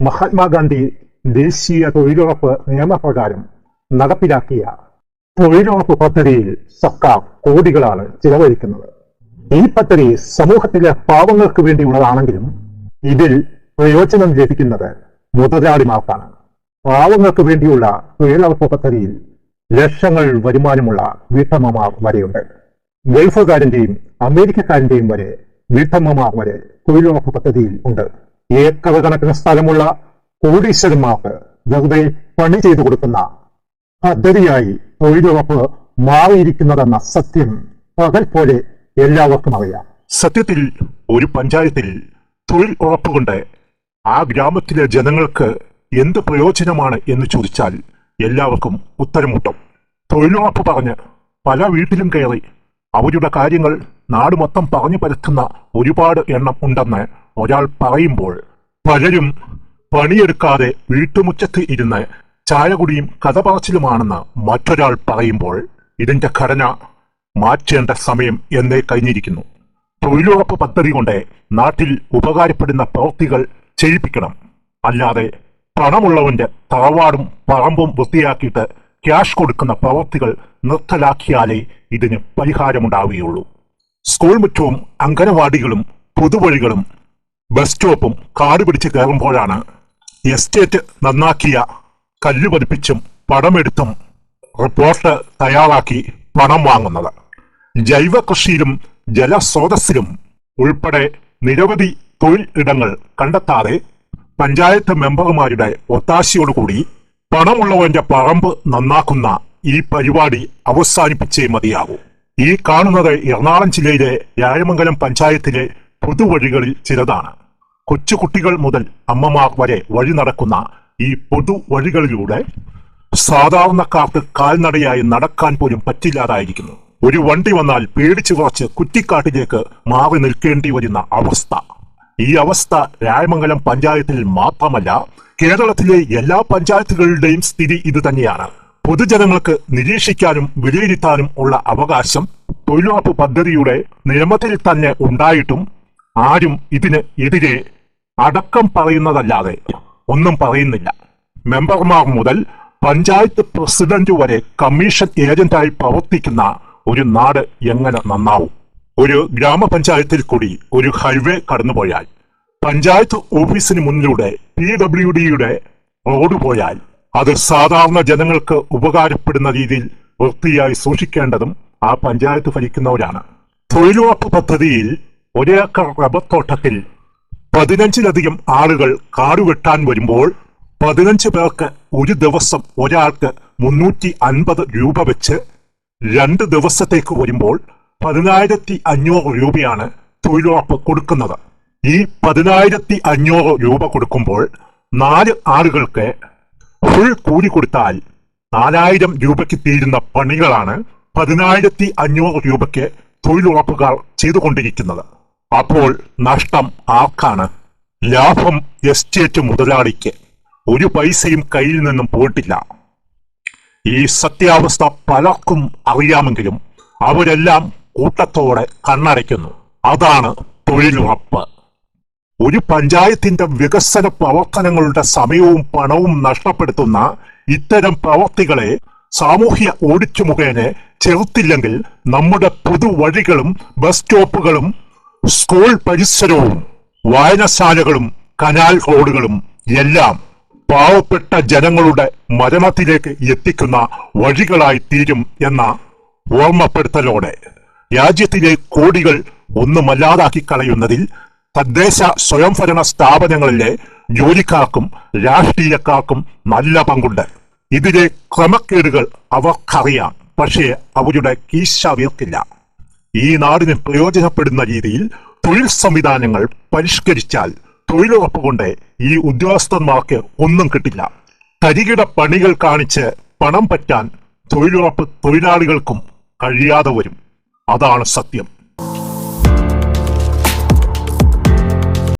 മഹാത്മാഗാന്ധി ദേശീയ തൊഴിലുറപ്പ് നിയമപ്രകാരം നടപ്പിലാക്കിയ തൊഴിലുറപ്പ് പദ്ധതിയിൽ സർക്കാർ കോടികളാണ് ചിലവഴിക്കുന്നത്. ഈ പദ്ധതി സമൂഹത്തിലെ പാവങ്ങൾക്ക് വേണ്ടിയുള്ളതാണെങ്കിലും ഇതിൽ പ്രയോജനം ലഭിക്കുന്നത് മുതലാളിമാർക്കാണ്. പാവങ്ങൾക്ക് വേണ്ടിയുള്ള തൊഴിലുറപ്പ് പദ്ധതിയിൽ ലക്ഷങ്ങൾ വരുമാനമുള്ള വീട്ടമ്മമാർ വരെയുണ്ട്. ഗൾഫുകാരന്റെയും അമേരിക്കക്കാരന്റെയും വരെ വീട്ടമ്മമാർ വരെ തൊഴിലുറപ്പ് പദ്ധതിയിൽ ഉണ്ട്. ഏക്കർ കണക്കിന് സ്ഥലമുള്ള കോടീശ്വരന്മാർക്ക് വെറുതെ പണി ചെയ്തു കൊടുക്കുന്ന പദ്ധതിയായി തൊഴിലുറപ്പ് മാറിയിരിക്കുന്നതെന്ന സത്യം പകൽ പോലെ എല്ലാവർക്കും അറിയാം. സത്യത്തിൽ ഒരു പഞ്ചായത്തിൽ തൊഴിൽ ഉറപ്പുകൊണ്ട് ആ ഗ്രാമത്തിലെ ജനങ്ങൾക്ക് എന്ത് പ്രയോജനമാണ് എന്ന് ചോദിച്ചാൽ എല്ലാവർക്കും ഉത്തരം മുട്ടും തൊഴിലുറപ്പ് പറഞ്ഞ് പല വീട്ടിലും കയറി അവരുടെ കാര്യങ്ങൾ നാട് മൊത്തം പറഞ്ഞു പരത്തുന്ന ഒരുപാട് എണ്ണം ഉണ്ടെന്ന് ഒരാൾ പറയുമ്പോൾ പലരും പണിയെടുക്കാതെ വീട്ടുമുറ്റത്ത് ഇരുന്ന് ചായകുടിയും കഥ പറച്ചിലുമാണെന്ന് മറ്റൊരാൾ പറയുമ്പോൾ ഇതിന്റെ ഘടന മാറ്റേണ്ട സമയം എന്നേ കഴിഞ്ഞിരിക്കുന്നു. തൊഴിലുറപ്പ് പദ്ധതി കൊണ്ട് നാട്ടിൽ ഉപകാരപ്പെടുന്ന പ്രവൃത്തികൾ ചെയ്യിപ്പിക്കണം. അല്ലാതെ പണമുള്ളവന്റെ തറവാടും പറമ്പും വൃത്തിയാക്കിയിട്ട് ക്യാഷ് കൊടുക്കുന്ന പ്രവൃത്തികൾ നിർത്തലാക്കിയാലേ ഇതിന് പരിഹാരമുണ്ടാവുകയുള്ളൂ. സ്കൂൾ മുറ്റവും അംഗനവാടികളും പൊതുവഴികളും ബസ് സ്റ്റോപ്പും കാട് പിടിച്ച് കയറുമ്പോഴാണ് എസ്റ്റേറ്റ് നന്നാക്കിയ കല്ല് പതിപ്പിച്ചും പടമെടുത്തും റിപ്പോർട്ട് തയ്യാറാക്കി പണം വാങ്ങുന്നത്. ജൈവ കൃഷിയിലും ജലസ്രോതസ്സിലും ഉൾപ്പെടെ നിരവധി തൊഴിൽ ഇടങ്ങൾ കണ്ടെത്താതെ പഞ്ചായത്ത് മെമ്പർമാരുടെ ഒത്താശയോടുകൂടി പണമുള്ളവന്റെ പറമ്പ് നന്നാക്കുന്ന ഈ പരിപാടി അവസാനിപ്പിച്ചേ മതിയാകൂ. ഈ കാണുന്നത് എറണാകുളം ജില്ലയിലെ രായമംഗലം പഞ്ചായത്തിലെ പൊതുവഴികളിൽ ചിലതാണ്. കൊച്ചുകുട്ടികൾ മുതൽ അമ്മമാർ വരെ വഴി നടക്കുന്ന ഈ പൊതുവഴികളിലൂടെ സാധാരണക്കാർക്ക് കാൽനടയായി നടക്കാൻ പോലും പറ്റില്ലാതായിരിക്കുന്നു. ഒരു വണ്ടി വന്നാൽ പേടിച്ചു കുറച്ച് കുറ്റിക്കാട്ടിലേക്ക് മാറി നിൽക്കേണ്ടി വരുന്ന അവസ്ഥ. ഈ അവസ്ഥ രായമംഗലം പഞ്ചായത്തിൽ മാത്രമല്ല കേരളത്തിലെ എല്ലാ പഞ്ചായത്തുകളുടെയും സ്ഥിതി ഇത് തന്നെയാണ്. പൊതുജനങ്ങൾക്ക് നിരീക്ഷിക്കാനും വിലയിരുത്താനും ഉള്ള അവകാശം തൊഴിലുറപ്പ് പദ്ധതിയുടെ നിയമത്തിൽ തന്നെ ഉണ്ടായിട്ടും ആരും ഇതിന് എതിരെ അടക്കം പറയുന്നതല്ലാതെ ഒന്നും പറയുന്നില്ല. മെമ്പർമാർ മുതൽ പഞ്ചായത്ത് പ്രസിഡന്റ് വരെ കമ്മീഷൻ ഏജന്റായി പ്രവർത്തിക്കുന്ന ഒരു നാട് എങ്ങനെ നന്നാവും? ഒരു ഗ്രാമപഞ്ചായത്തിൽ കൂടി ഒരു ഹൈവേ കടന്നുപോയാൽ പഞ്ചായത്ത് ഓഫീസിന് മുന്നിലൂടെ പി ഡബ്ല്യു ഡിയുടെ റോഡ് പോയാൽ അത് സാധാരണ ജനങ്ങൾക്ക് ഉപകാരപ്പെടുന്ന രീതിയിൽ വൃത്തിയായി സൂക്ഷിക്കേണ്ടതും ആ പഞ്ചായത്ത് ഭരിക്കുന്നവരാണ്. തൊഴിലുറപ്പ് പദ്ധതിയിൽ ഒരേക്കർ റബ്ബർ തോട്ടത്തിൽ പതിനഞ്ചിലധികം ആളുകൾ കാടുവെട്ടാൻ വരുമ്പോൾ പതിനഞ്ച് പേർക്ക് ഒരു ദിവസം ഒരാൾക്ക് മുന്നൂറ്റി അൻപത് രൂപ വെച്ച് രണ്ട് ദിവസത്തേക്ക് വരുമ്പോൾ പതിനായിരത്തി അഞ്ഞൂറ് രൂപയാണ് തൊഴിലുറപ്പ് കൊടുക്കുന്നത്. ഈ പതിനായിരത്തി അഞ്ഞൂറ് രൂപ കൊടുക്കുമ്പോൾ നാല് ആളുകൾക്ക് ഫുൾ കൂലി കൊടുത്താൽ നാലായിരം രൂപയ്ക്ക് തീരുന്ന പണികളാണ് പതിനായിരത്തി അഞ്ഞൂറ് രൂപയ്ക്ക് തൊഴിലുറപ്പുകാർ ചെയ്തുകൊണ്ടിരിക്കുന്നത്. അപ്പോൾ നഷ്ടം ആർക്കാണ്? ലാഭം എസ്റ്റേറ്റ് മുതലാളിക്ക്. ഒരു പൈസയും കയ്യിൽ നിന്നും പോയിട്ടില്ല. ഈ സത്യാവസ്ഥ പലർക്കും അറിയാമെങ്കിലും അവരെല്ലാം കൂട്ടത്തോടെ കണ്ണടയ്ക്കുന്നു. അതാണ് തൊഴിലുറപ്പ്. ഒരു പഞ്ചായത്തിന്റെ വികസന പ്രവർത്തനങ്ങളുടെ സമയവും പണവും നഷ്ടപ്പെടുത്തുന്ന ഇത്തരം പ്രവർത്തികളെ സാമൂഹ്യ ഓടിച്ചു മുഖേന ചെറുത്തില്ലെങ്കിൽ നമ്മുടെ പൊതുവഴികളും ബസ് സ്റ്റോപ്പുകളും സ്കൂൾ പരിസരവും വായനശാലകളും കനാൽ റോഡുകളും എല്ലാം പാവപ്പെട്ട ജനങ്ങളുടെ മരണത്തിലേക്ക് എത്തിക്കുന്ന വഴികളായി തീരും എന്ന ഓർമ്മപ്പെടുത്തലോടെ രാജ്യത്തിലെ കോടികൾ ഒന്നുമല്ലാതാക്കി കളയുന്നതിൽ തദ്ദേശ സ്വയംഭരണ സ്ഥാപനങ്ങളിലെ ജോലിക്കാർക്കും രാഷ്ട്രീയക്കാർക്കും നല്ല പങ്കുണ്ട്. ഇതിലെ ക്രമക്കേടുകൾ അവർക്കറിയാം പക്ഷേ അവരുടെ കീശ വീർക്കില്ല. ഈ നാടിന് പ്രയോജനപ്പെടുന്ന രീതിയിൽ തൊഴിൽ സംവിധാനങ്ങൾ പരിഷ്കരിച്ചാൽ തൊഴിലുറപ്പ് കൊണ്ട് ഈ ഉദ്യോഗസ്ഥന്മാർക്ക് ഒന്നും കിട്ടില്ല. തരികിട പണികൾ കാണിച്ച് പണം പറ്റാൻ തൊഴിലുറപ്പ് തൊഴിലാളികൾക്കും കഴിയാതെ വരും. അതാണ് സത്യം.